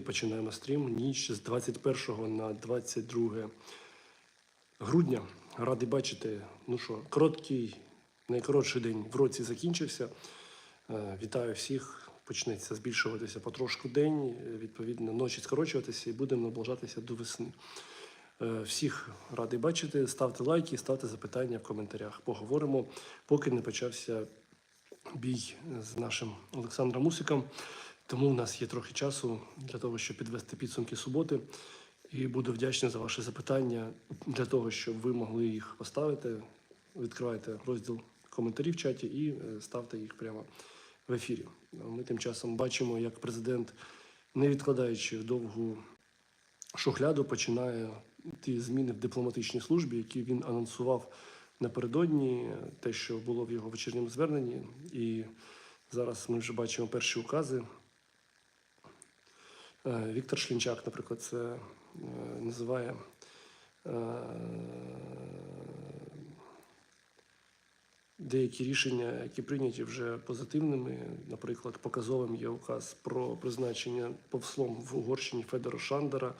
Починаємо стрім. Ніч з 21 на 22 грудня. Радий бачити. Ну що, короткий, найкоротший день в році закінчився. Е, Вітаю всіх. Почнеться збільшуватися потрошку день, е, відповідно, ночі скорочуватися і будемо наближатися до весни. Е, Всіх радий бачити. Ставте лайки, ставте запитання в коментарях. Поговоримо, поки не почався бій з нашим Олександром Мусиком. Тому у нас є трохи часу для того, щоб підвести підсумки суботи. І буду вдячний за ваші запитання для того, щоб ви могли їх поставити. Відкривайте розділ коментарів в чаті і е, ставте їх прямо в ефірі. Ми тим часом бачимо, як президент, не відкладаючи довгу шухляду, починає ті зміни в дипломатичній службі, які він анонсував напередодні, те, що було в його вечірньому зверненні. І зараз ми вже бачимо перші укази. Е, Віктор Шлінчак, наприклад, це е, називає е, деякі рішення, які прийняті вже позитивними. Наприклад, показовим є указ про призначення послом в Угорщині Федора Шандера.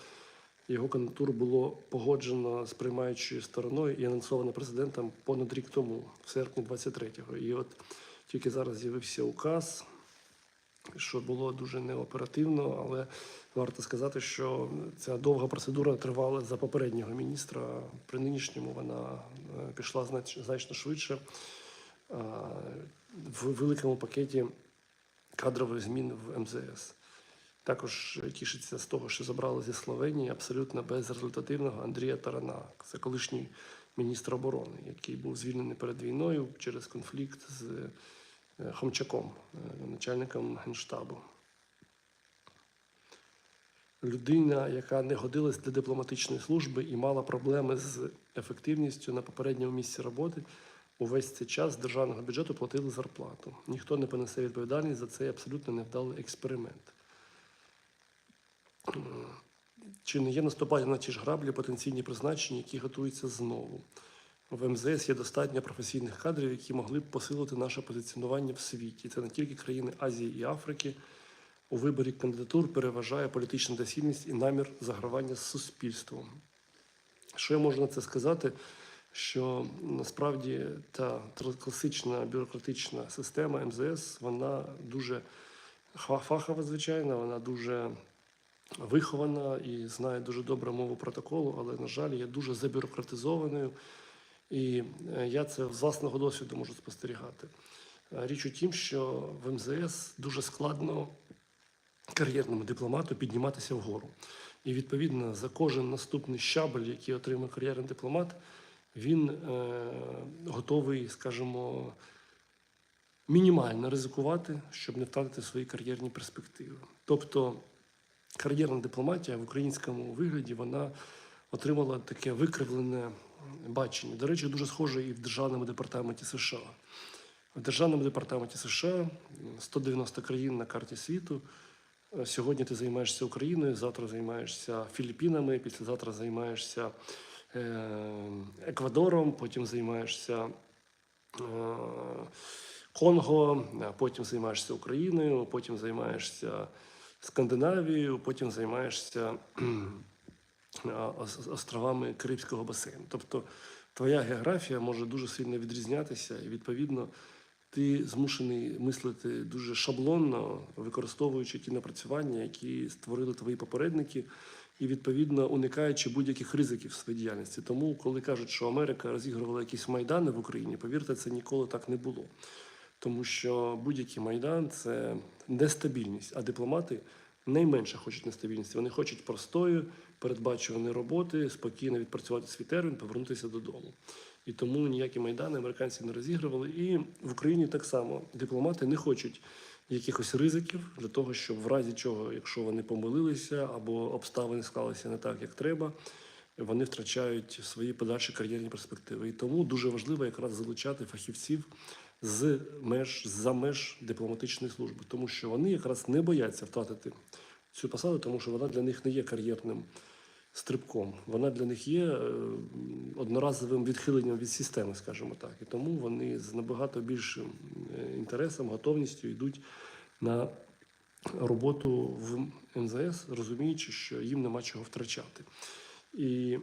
Його кандидатуру було погоджено з приймаючою стороною і анонсовано президентом понад рік тому, в серпні 23-го. І от тільки зараз з'явився указ, що було дуже неоперативно, але варто сказати, що ця довга процедура тривала за попереднього міністра. При нинішньому вона е, пішла значно швидше. В великому пакеті кадрових змін в МЗС. Також тішиться з того, що забрали зі Словенії абсолютно безрезультативного Андрія Тарана. Це колишній міністр оборони, який був звільнений перед війною через конфлікт з е, Хомчаком, е, начальником генштабу. Людина, яка не годилась для дипломатичної служби і мала проблеми з ефективністю на попередньому місці роботи, увесь цей час з державного бюджету платили зарплату. Ніхто не понесе відповідальність за цей абсолютно невдалий експеримент. Чи не є наступання на ті ж граблі потенційні призначення, які готуються знову? В МЗС є достатньо професійних кадрів, які могли б посилити наше позиціонування в світі. Це не тільки країни Азії і Африки. У виборі кандидатур переважає політична доцільність і намір загравання з суспільством. Що я можу на це сказати? Що насправді та класична бюрократична система МЗС вона дуже фахова, звичайно, вона дуже вихована і знає дуже добре мову протоколу, але, на жаль, є дуже забюрократизованою. І е, я це з власного досвіду можу спостерігати. Е, Річ у тім, що в МЗС дуже складно кар'єрному дипломату підніматися вгору. І відповідно за кожен наступний щабель, який отримує кар'єрний дипломат, він е, готовий, скажімо, мінімально ризикувати, щоб не втратити свої кар'єрні перспективи. Тобто кар'єрна дипломатія в українському вигляді вона отримала таке викривлене бачення. До речі, дуже схоже і в Державному департаменті США. В Державному департаменті США 190 країн на карті світу. Е, Сьогодні ти займаєшся Україною, завтра займаєшся Філіппінами, післязавтра займаєшся е, Еквадором, потім займаєшся е, Конго, потім займаєшся Україною, потім займаєшся Скандинавією, потім займаєшся островами Карибського басейну. Тобто твоя географія може дуже сильно відрізнятися, і відповідно ти змушений мислити дуже шаблонно, використовуючи ті напрацювання, які створили твої попередники, і відповідно уникаючи будь-яких ризиків в своїй діяльності. Тому, коли кажуть, що Америка розігрувала якісь майдани в Україні, повірте, це ніколи так не було. Тому що будь-який майдан це нестабільність, а дипломати найменше хочуть нестабільності. Вони хочуть простої, передбачуваної роботи, спокійно відпрацювати свій термін, повернутися додому. І тому ніякі майдани американці не розігрували. І в Україні так само дипломати не хочуть якихось ризиків для того, щоб в разі чого, якщо вони помилилися або обставини склалися не так, як треба, вони втрачають свої подальші кар'єрні перспективи. І тому дуже важливо якраз залучати фахівців з меж за меж дипломатичної служби, тому що вони якраз не бояться втратити цю посаду, тому що вона для них не є кар'єрним стрибком. Вона для них є е, одноразовим відхиленням від системи, скажімо так. І тому вони з набагато більшим е, інтересом, готовністю йдуть на роботу в МЗС, розуміючи, що їм нема чого втрачати. І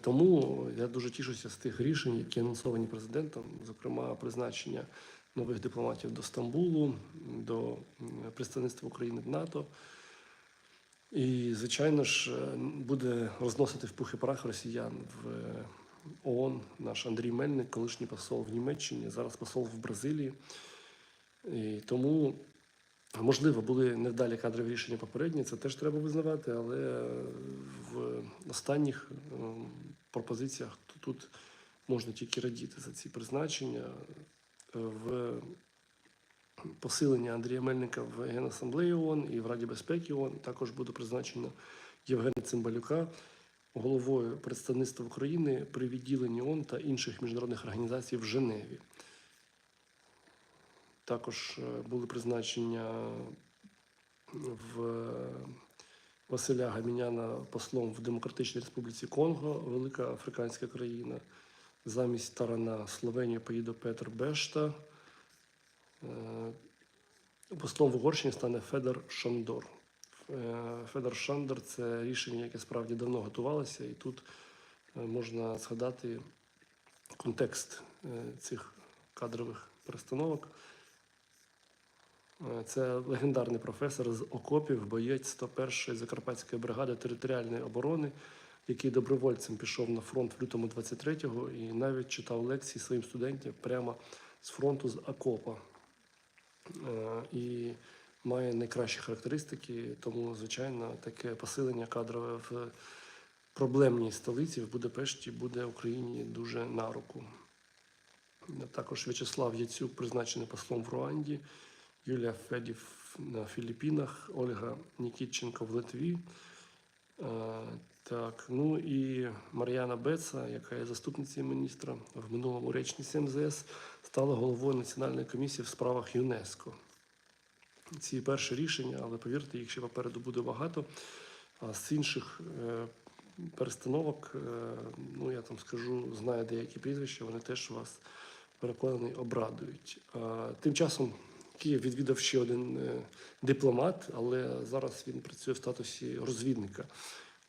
тому я дуже тішуся з тих рішень, які анонсовані президентом, зокрема призначення нових дипломатів до Стамбулу, до представництва України в НАТО. І, звичайно ж, е, буде розносити в пух і прах росіян в е, ООН наш Андрій Мельник, колишній посол в Німеччині, зараз посол в Бразилії. І тому, можливо, були невдалі кадрові рішення попередні, це теж треба визнавати, але в останніх ем, пропозиціях тут можна тільки радіти за ці призначення. Е, В посилення Андрія Мельника в Генасамблеї ООН і в Раді безпеки ООН також буде призначено Євгена Цимбалюка головою представництва України при відділенні ООН та інших міжнародних організацій в Женеві. Також е, були призначення в Василя Гаміняна послом в Демократичній Республіці Конго, велика африканська країна. Замість Тарана Словенію поїде Петр Бешта. Е, Послом в Угорщині стане Федор Шандор. Е, Федор Шандор це рішення, яке справді давно готувалося, і тут е, можна згадати контекст е, цих кадрових перестановок. Е, Це легендарний професор з окопів, боєць 101-ї Закарпатської бригади територіальної оборони, який добровольцем пішов на фронт в лютому 23-го і навіть читав лекції своїм студентам прямо з фронту з окопа. Е, І має найкращі характеристики, тому, звичайно, таке посилення кадрове в проблемній столиці в Будапешті буде Україні дуже на руку. Також В'ячеслав Яцюк призначений послом в Руанді, Юлія Федів на Філіппінах, Ольга Нікітченко в Литві. Е, Так, ну і Мар'яна Беца, яка є заступницею міністра в минулому речниці МЗС, стала головою Національної комісії в справах ЮНЕСКО. Ці перші рішення, але повірте, їх ще попереду буде багато. А з інших е, перестановок, е, ну я там скажу, знаю деякі прізвища, вони теж вас переконаний обрадують. Тим часом Київ відвідав ще один е, дипломат, але зараз він працює в статусі розвідника.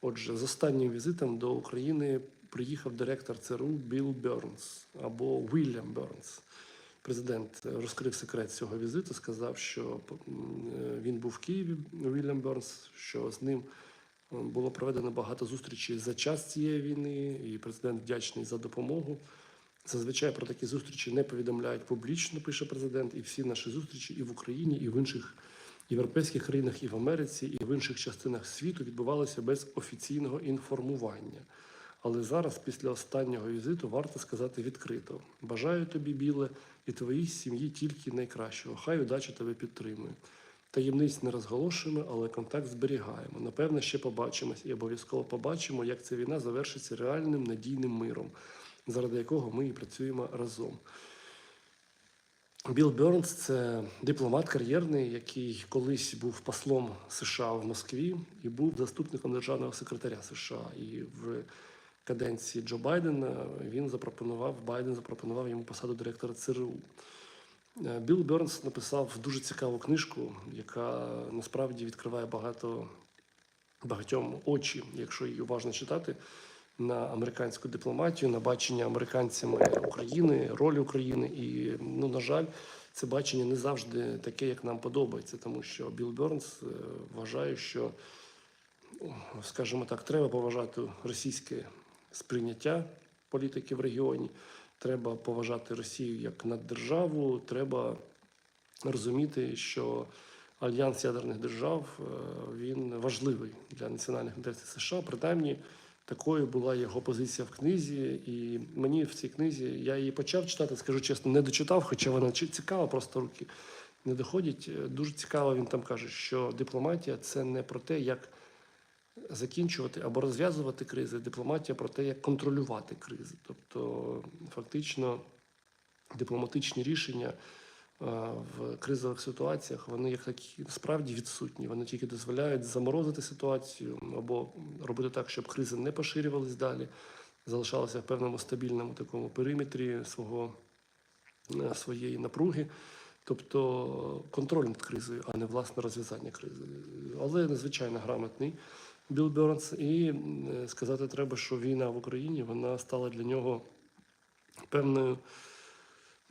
Отже, з останнім візитом до України приїхав директор ЦРУ Білл Бернс або Вільям Бернс. Президент розкрив секрет цього візиту, сказав, що е, він був в Києві, Вільям Бернс, що з ним було проведено багато зустрічей за час цієї війни, і президент вдячний за допомогу. Зазвичай про такі зустрічі не повідомляють публічно, пише президент, і всі наші зустрічі і в Україні, і в інших європейських країнах, і в Америці, і в інших частинах світу відбувалися без офіційного інформування. Але зараз, після останнього візиту, варто сказати відкрито: бажаю тобі, біле, і твоїй сім'ї тільки найкращого. Хай удача тебе підтримує. Таємниць не розголошуємо, але контакт зберігаємо. Напевно, ще побачимось і обов'язково побачимо, як ця війна завершиться реальним надійним миром, заради якого ми і працюємо разом. Білл Бернс це дипломат кар'єрний, який колись був послом США в Москві і був заступником державного секретаря США. І в каденції Джо Байдена він запропонував Байден запропонував йому посаду директора ЦРУ. Е, Білл Бернс написав дуже цікаву книжку, яка насправді відкриває багато багатьом очі, якщо її уважно читати, на американську дипломатію, на бачення американцями України, ролі України. І, ну, на жаль, це бачення не завжди таке, як нам подобається, тому що Білл Бернс е, вважає, що, скажімо так, треба поважати російське сприйняття політики в регіоні. Треба поважати Росію як наддержаву. Треба розуміти, що альянс ядерних держав е, він важливий для національних інтересів США. Принаймні, такою була його позиція в книзі. І мені в цій книзі я її почав читати, скажу чесно, не дочитав, хоча вона цікава, просто руки не доходять. Е, Дуже цікаво. Він там каже, що дипломатія це не про те, як закінчувати або розв'язувати кризи. Дипломатія про те, як контролювати кризи. Тобто, фактично, дипломатичні рішення в кризових ситуаціях вони як такі справді відсутні. Вони тільки дозволяють заморозити ситуацію або робити так, щоб кризи не поширювались далі, залишалися в певному стабільному такому периметрі свого е, своєї напруги. Тобто контроль над кризою, а не власне розв'язання кризи. Але надзвичайно грамотний Білл Бернс. І е, сказати треба, що війна в Україні вона стала для нього певною.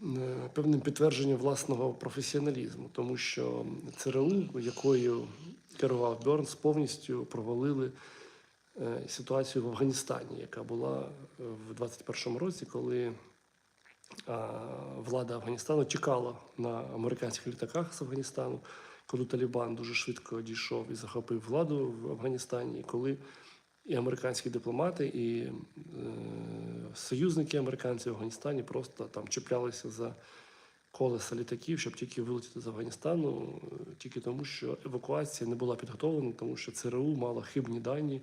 Е, Певним підтвердженням власного професіоналізму, тому що ЦРУ, якою керував Бернс, повністю провалили е, ситуацію в Афганістані, яка була е, в 21-му році, коли влада Афганістану чекала на американських літаках з Афганістану, коли Талібан дуже швидко дійшов і захопив владу в Афганістані, коли і американські дипломати, і е, союзники американців в Афганістані просто там чіплялися за колеса літаків, щоб тільки вилетіти з Афганістану, тільки тому, що евакуація не була підготовлена, тому що ЦРУ мала хибні дані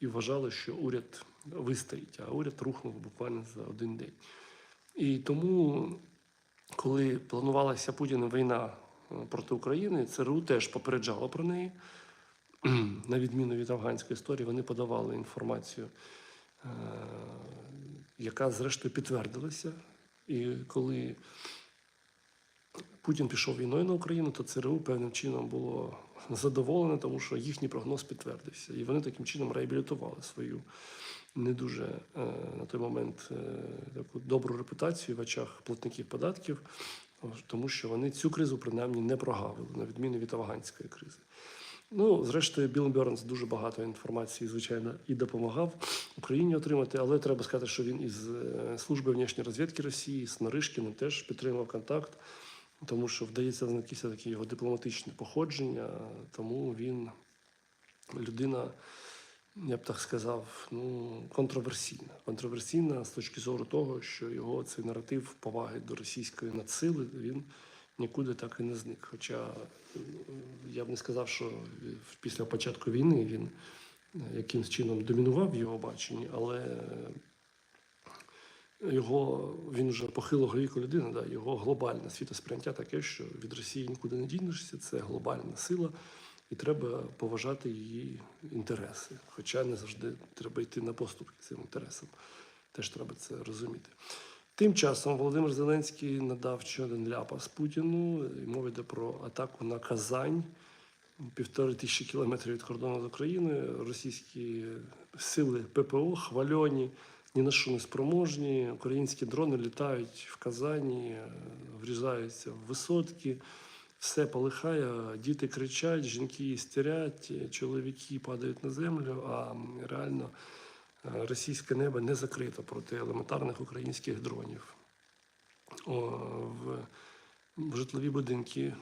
і вважали, що уряд вистоїть, а уряд рухнув буквально за один день. І тому, коли планувалася Путіним війна е, проти України, ЦРУ теж попереджало про неї. На відміну від афганської історії, вони подавали інформацію, е, яка зрештою підтвердилася. І коли Путін пішов війною на Україну, то ЦРУ певним чином було задоволене, тому що їхній прогноз підтвердився. І вони таким чином реабілітували свою не дуже е, на той момент е, таку добру репутацію в очах платників податків, тому що вони цю кризу принаймні не прогавили, на відміну від афганської кризи. Ну, зрештою, Білл Бернс дуже багато інформації, звичайно, і допомагав Україні отримати, але треба сказати, що він із е, служби внішньої розвідки Росії, з Наришкіним теж підтримав контакт, тому що вдається знайти такі його дипломатичне походження, тому він людина, я б так сказав, ну, контроверсійна. Контроверсійна з точки зору того, що його цей наратив поваги до російської надсили він нікуди так і не зник. Хоча е, я б не сказав, що після початку війни він е, якимсь чином домінував його баченні, але е, його він вже похилого віку людина, да, його глобальне світосприйняття таке, що від Росії нікуди не дінешся, це глобальна сила, і треба поважати її інтереси. Хоча не завжди треба йти на поступки цим інтересам. Теж треба це розуміти. Тим часом Володимир Зеленський надав ще один ляпас Путіну. І мова йде про атаку на Казань. Півтори тисячі кілометрів від кордону з Україною. Російські сили ППО хвальоні, ні на що не спроможні. Українські дрони літають в Казані, врізаються в висотки. Все полихає, діти кричать, жінки істерять, чоловіки падають на землю, а реально російське небо не закрито проти елементарних українських дронів. В, житлові будинки е,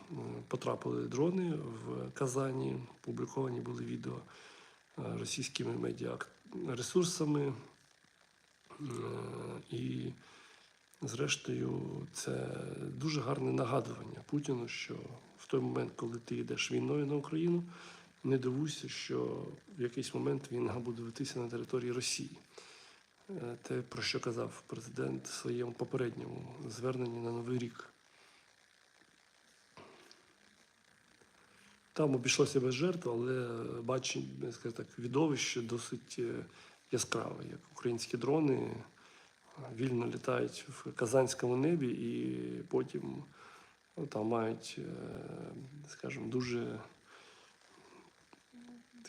потрапили дрони в Казані, публіковані були відео е, російськими медіа ресурсами. Е, І Зрештою, це дуже гарне нагадування Путіну, що в той момент, коли ти йдеш війною на Україну, не дивуйся, що в якийсь момент війна буде витися на території Росії. Е, Те, про що казав президент в своєму попередньому зверненні на Новий рік. Там обійшлося без жертв, але скажімо так, відовище досить е, яскраве, як українські дрони вільно літають в казанському небі і потім ну, там мають, е, скажімо, дуже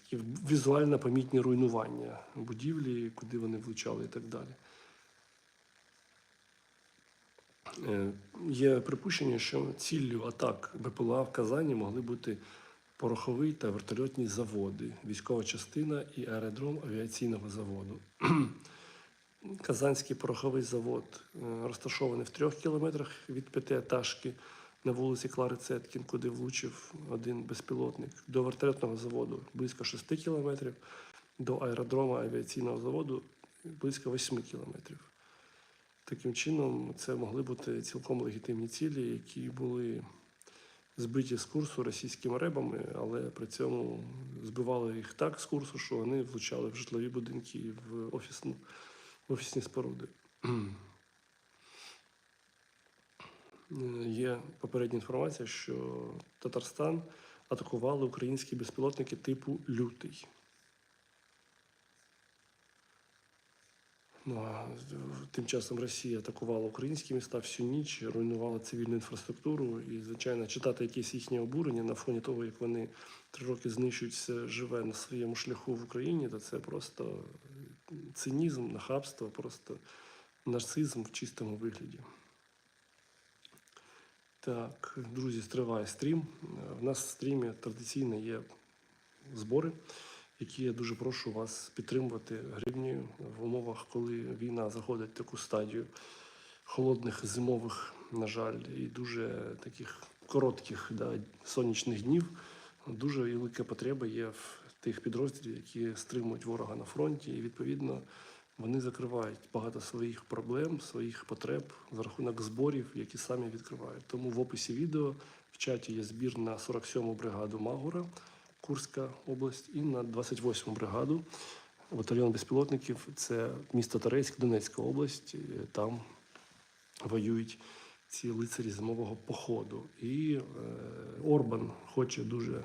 такі візуально помітні руйнування будівлі, куди вони влучали і так далі. Е, Є припущення, що ціллю атак БПЛА в Казані могли бути пороховий та вертольотні заводи, військова частина і аеродром авіаційного заводу. Казанський пороховий завод е, розташований в трьох кілометрах від п'ятиетажки на вулиці Клари Цеткін, куди влучив один безпілотник. До вертольотного заводу близько 6 кілометрів, до аеродрому авіаційного заводу близько 8 кілометрів. Таким чином, це могли бути цілком легітимні цілі, які були збиті з курсу російськими ребами, але при цьому збивали їх так з курсу, що вони влучали в житлові будинки в офісну офісні споруди. Е, Є попередня інформація, що Татарстан атакували українські безпілотники типу Лютий. Ну, а тим часом Росія атакувала українські міста всю ніч, руйнувала цивільну інфраструктуру. І, звичайно, читати якісь їхні обурення на фоні того, як вони три роки знищують все живе на своєму шляху в Україні, то це просто цинізм, нахабство, просто нарцизм в чистому вигляді. Так, друзі, стриває стрім. У нас в стрімі традиційно є збори, які я дуже прошу вас підтримувати гривнею в умовах, коли війна заходить в таку стадію холодних зимових, на жаль, і дуже таких коротких да, сонячних днів. Дуже велика потреба є в тих підрозділів, які стримують ворога на фронті, і відповідно вони закривають багато своїх проблем, своїх потреб за рахунок зборів, які самі відкривають. Тому в описі відео в чаті є збір на 47-му бригаду Магура, Курська область, і на 28-му бригаду батальйон безпілотників. Це місто Торецьк, Донецька область. Е, Там воюють ці лицарі зимового походу. І е, Орбан хоче дуже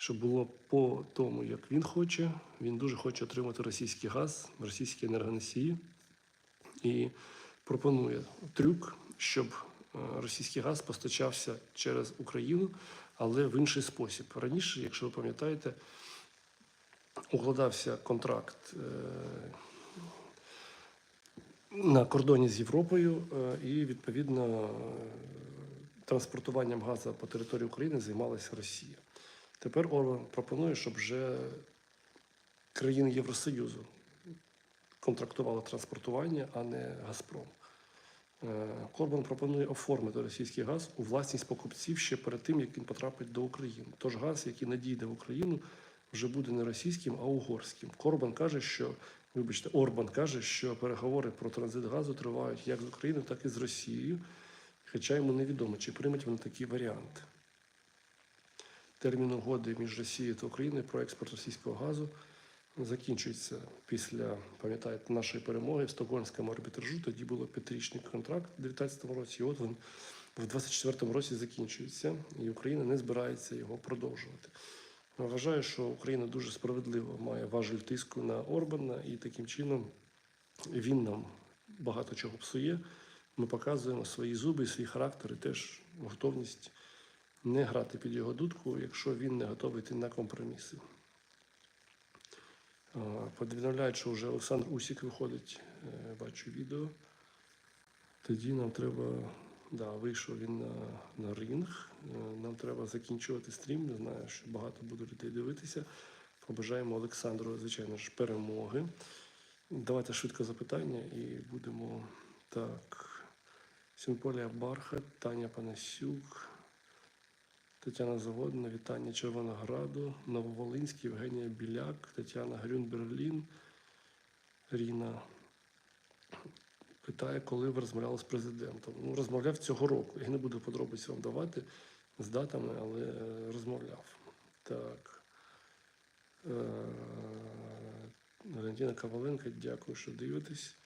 щоб було по тому, як він хоче. Він дуже хоче отримати російський газ, російські енергоносії і пропонує трюк, щоб е, російський газ постачався через Україну, але в інший спосіб. Раніше, якщо ви пам'ятаєте, укладався контракт е, на кордоні з Європою, е, і відповідно транспортуванням газу по території України займалася Росія. Тепер Орбан пропонує, щоб вже країни Євросоюзу контрактували транспортування, а не Газпром. Е, Корбан пропонує оформити російський газ у власність покупців ще перед тим, як він потрапить до України. Тож газ, який надійде в Україну, вже буде не російським, а угорським. Корбан каже, що вибачте, Орбан каже, що переговори про транзит газу тривають як з Україною, так і з Росією. Хоча йому невідомо, чи приймуть вони такий варіант. Термін угоди між Росією та Україною про експорт російського газу закінчується після, пам'ятаєте, нашої перемоги в Стокгольмському арбітражу. Тоді було п'ятирічний контракт у 2019 році. І от він в 2024 році закінчується, і Україна не збирається його продовжувати. Вважаю, що Україна дуже справедливо має важель тиску на Орбана, і таким чином він нам багато чого псує. Ми показуємо свої зуби, свій характер і теж готовність не грати під його дудку, якщо він не готовий йти на компроміси. Повідомляють, що вже Олександр Усік виходить, е, бачу відео. Тоді нам треба, да, вийшов він на, на ринг. Е, Нам треба закінчувати стрім. Не знаю, що багато буде людей дивитися. Побажаємо Олександру, звичайно ж, перемоги. Давайте швидко запитання і будемо так. Сімполія Бархат, Таня Панасюк, Тетяна Заводна, вітання Червонограду, Нововолинський, Євгенія Біляк, Тетяна Грюн-Берлін, Ріна питає, коли ви розмовляли з президентом. Ну, розмовляв цього року. Я не буду подробиці вам давати з датами, але е, розмовляв. Так. Е, Валентина Коваленко, дякую, що дивитесь.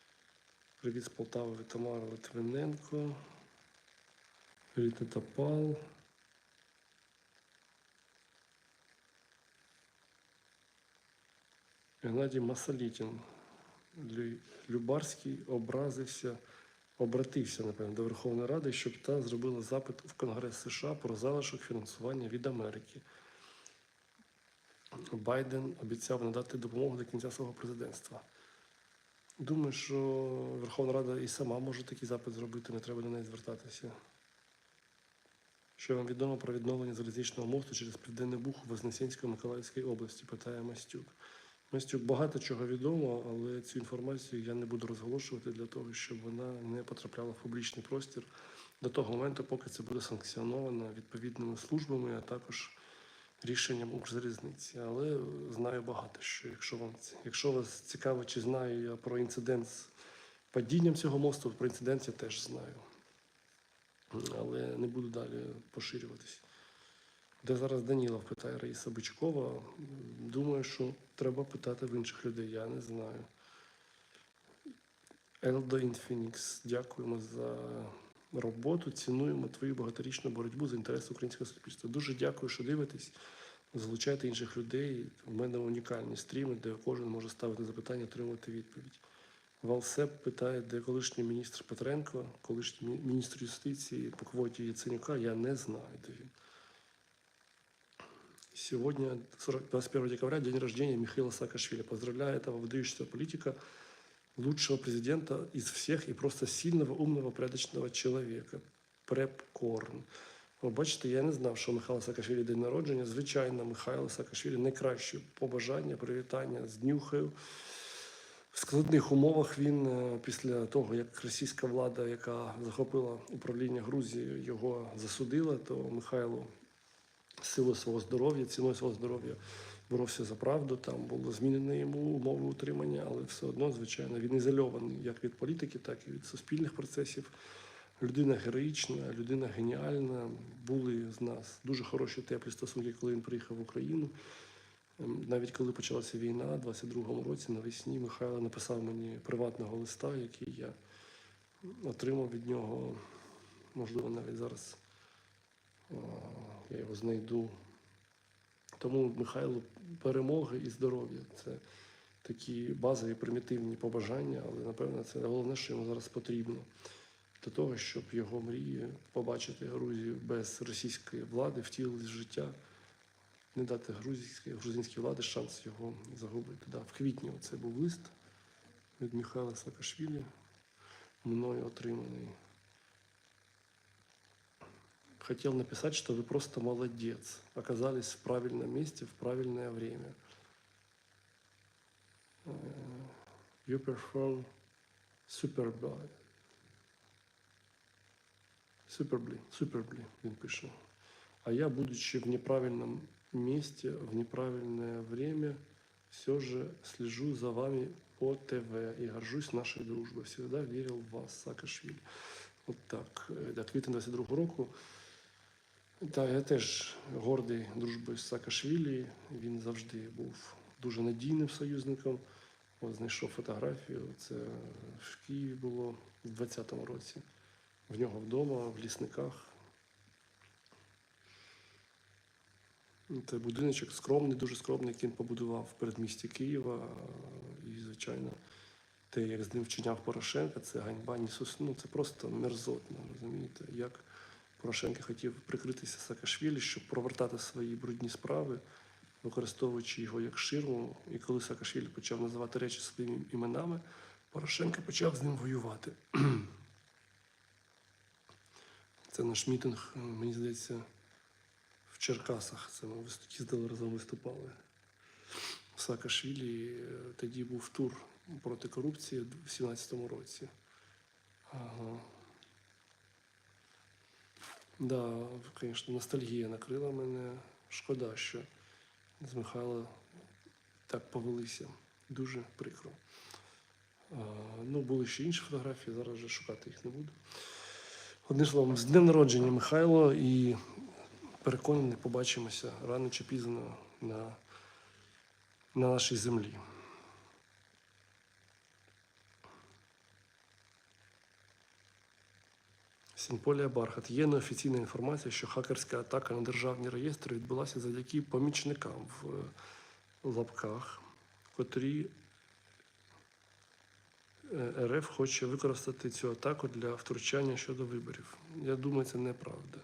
Привіт з Полтави Тамара Литвиненко. Ріта Топал. Геннадій Масалітін. Любарський образився, обратився, напевно, до Верховної Ради, щоб та зробила запит в Конгрес США про залишок фінансування від Америки. Байден обіцяв надати допомогу до кінця свого президентства. Думаю, що Верховна Рада і сама може такий запит зробити, не треба до неї звертатися. Що вам відомо про відновлення залізничного мосту через Південний Буг у Вознесенської Миколаївської області, питає Мастюк. Мастюк, багато чого відомо, але цю інформацію я не буду розголошувати для того, щоб вона не потрапляла в публічний простір до того моменту, поки це буде санкціоновано відповідними службами, а також рішенням Укрзалізниці. Але знаю багато що. Якщо вам якщо вас цікаво, чи знаю я про інцидент з падінням цього мосту, про інцидент я теж знаю. Але не буду далі поширюватись. Де зараз Данілов питає Раїса Бичкова. Думаю, що треба питати в інших людей. Я не знаю. Елдо Інфінікс, дякуємо за роботу. Цінуємо твою багаторічну боротьбу за інтереси українського суспільства. Дуже дякую, що дивитесь. Залучайте інших людей. У мене унікальні стріми, де кожен може ставити запитання, отримувати відповідь. Валсеп питає, де колишній міністр Петренко, колишній міністр юстиції по квоті Яценюка, я не знаю, де він. Сегодня, 40 21 декабря, день рождения Михаила Саакашвили. Поздравляю этого выдающегося политика, лучшего президента из всех и просто сильного, умного, порядочного человека. Препкорн. Ви бачите, я не знав, що у Михайла Саакашвілі день народження. Звичайно, Михайло Саакашвілі найкраще побажання, привітання з днюхою. В складних умовах він е, після того, як російська влада, яка захопила управління Грузією, його засудила, то Михайло силою свого здоров'я, ціною свого здоров'я боровся за правду. Там було змінено йому умови утримання, але все одно, звичайно, він ізольований як від політики, так і від суспільних процесів. Людина героїчна, людина геніальна. Були з нас дуже хороші теплі стосунки, коли він приїхав в Україну. Ем, Навіть коли почалася війна, у 22-му році навесні Михайло написав мені приватного листа, який я отримав від нього. Можливо, навіть зараз я його знайду. Тому Михайло перемоги і здоров'я це такі базові примітивні побажання, але напевно це головне, що йому зараз потрібно для того, щоб його мрії побачити Грузію без російської влади втілились в життя, не дати грузинській, грузинській владі шанс його загубити. Да, в квітні це був лист від Михайла Саакашвілі, мною отриманий. Хотел написать, что вы просто молодец. Оказались в правильном месте в правильное время. Э, You perform superbly. Супербли, супербли, він пише. А я, будучи в неправильном месте, в неправильное время, все же слежу за вами по ТВ и горжусь нашей дружбой. Всегда верил в вас, Саакашвili. От так. Е, Да, квітень 22 року. Та я теж гордий дружбою з Саакашвілі. Він завжди був дуже надійним союзником. От знайшов фотографію. Це в Києві було в 20-му році. В нього вдома, в лісниках. Це будиночок скромний, дуже скромний, який він побудував в передмісті Києва. І, звичайно, те, як з ним вчиняв Порошенка, це ганьба, ні сус- ну, це просто мерзотно, розумієте, як Порошенко хотів прикритися Саакашвілі, щоб провертати свої брудні справи, використовуючи його як ширму. І коли Саакашвілі почав називати речі своїми іменами, Порошенко почав з ним воювати. Це наш мітинг, е, мені здається, в Черкасах. Це ми їздили разом виступали. Саакашвілі е, тоді був тур проти корупції в 17-му році. Ага. Да, звісно, ностальгія накрила мене. Шкода, що з Михайла так повелися. Дуже прикро. А, ну, були ще інші фотографії, зараз вже шукати їх не буду. Одним словом, з днем народження Михайло і переконаний, побачимося рано чи пізно на, на нашій землі. Сінполія Бархат. Є неофіційна інформація, що хакерська атака на державні реєстри відбулася завдяки помічникам в е, лапках, котрі е, РФ хоче використати цю атаку для втручання щодо виборів. Я думаю, це неправда.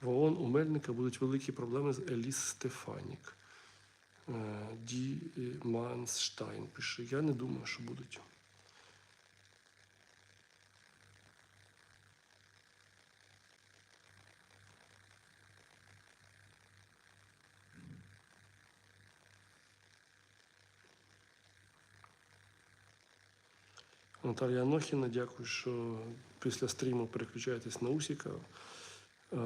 В ООН у Мельника будуть великі проблеми з Еліс Стефанік. Е, Ді Манстайн пише. Я не думаю, що будуть. Наталія Анохіна, дякую, що після стріму переключаєтесь на Усіка. Е,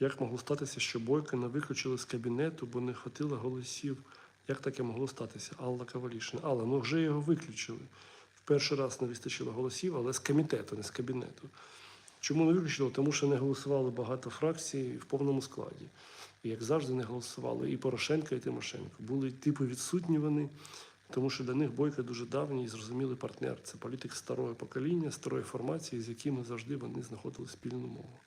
Як могло статися, що Бойка не виключили з кабінету, бо не хватило голосів? Як таке могло статися? Алла Кавалішина. Алла, ну вже його виключили. В перший раз не вистачило голосів, але з комітету, не з кабінету. Чому не виключили? Тому що не голосували багато фракцій в повному складі. І як завжди, не голосували і Порошенко, і Тимошенко. Були типу відсутні вони, тому що для них Бойко дуже давній і зрозумілий партнер. Це політик старого покоління, старої формації, з якими завжди вони знаходили спільну мову.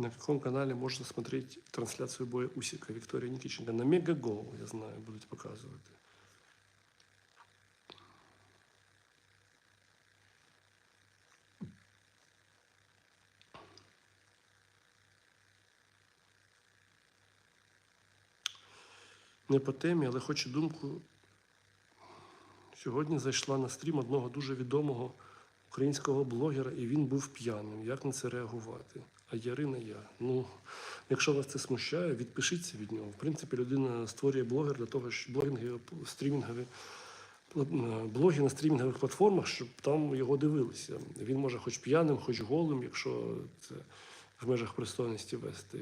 На каком канале можно смотреть трансляцию боя Усика Виктория Никитченко? На Мегагол, я знаю, будуть показувати. Не по темі, але хочу думку. Сьогодні зайшла на стрім одного дуже відомого українського блогера, і він був п'яним. Як на це реагувати? А Ярина я. Ну, якщо вас це смущає, відпишіться від нього. В принципі, людина створює блогер для того, щоб блогінги, стрімінгові е, блоги на стрімінгових платформах, щоб там його дивилися. Він може хоч п'яним, хоч голим, якщо це в межах пристойності вести.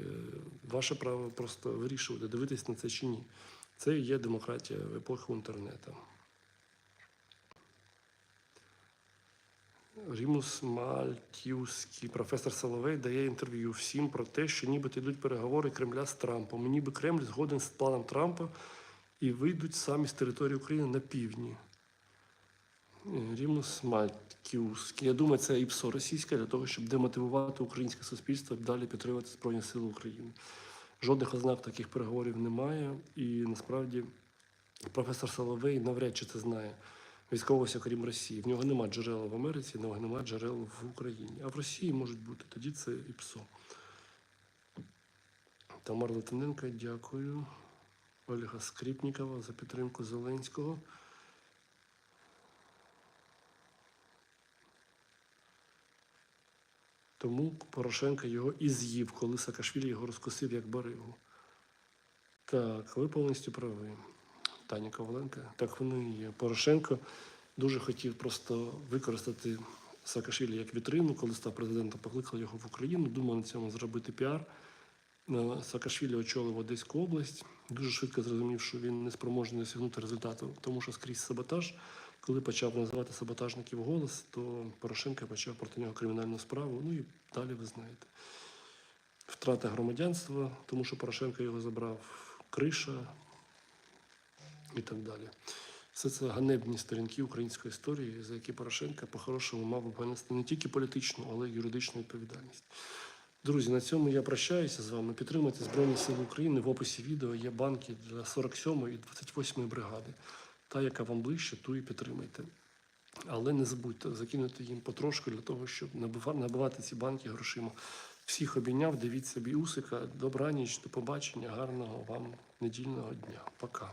Ваше право просто вирішувати, дивитись на це чи ні. Це є демократія в епоху інтернету. Рімус Мальтівський, професор Соловей дає інтерв'ю всім про те, що нібито йдуть переговори Кремля з Трампом. Ніби Кремль згоден з планом Трампа і вийдуть самі з території України на півдні. Е, Рімус Мальтівський. Я думаю, це ІПСО російське для того, щоб демотивувати українське суспільство і далі підтримувати Збройні Сили України. Жодних ознак таких переговорів немає, і насправді професор Соловей навряд чи це знає військовось, окрім Росії. В нього немає джерел в Америці, в нього немає джерел в Україні. А в Росії можуть бути. Тоді це і ПСО. Тамара Литвиненко, дякую. Ольга Скрипнікова за підтримку Зеленського. Тому Порошенко його і з'їв, коли Саакашвілі його розкусив як баригу. Так, ви повністю праві. Таня Коваленко. Так воно і є. Порошенко дуже хотів просто використати Саакашвілі як вітрину, коли став президентом, покликав його в Україну. Думав на цьому зробити піар. Саакашвілі очолив Одеську область. Дуже швидко зрозумів, що він не спроможний досягнути результату, тому що скрізь саботаж. Коли почав називати саботажників голос, то Порошенко почав проти нього кримінальну справу. Ну і далі ви знаєте. Втрата громадянства, тому що Порошенко його забрав, криша і так далі. Все це ганебні сторінки української історії, за які Порошенко по-хорошому мав би понести не тільки політичну, але й юридичну відповідальність. Друзі, на цьому я прощаюся з вами. Підтримайте Збройні Сили України. В описі відео є банки для 47 ї і 28 ї бригади. Та, яка вам ближче, ту і підтримайте. Але не забудьте закинути їм потрошку для того, щоб набива- набивати ці банки грошима. Всіх обійняв, дивіться собі усика. Добраніч, до побачення, гарного вам недільного дня. Пока.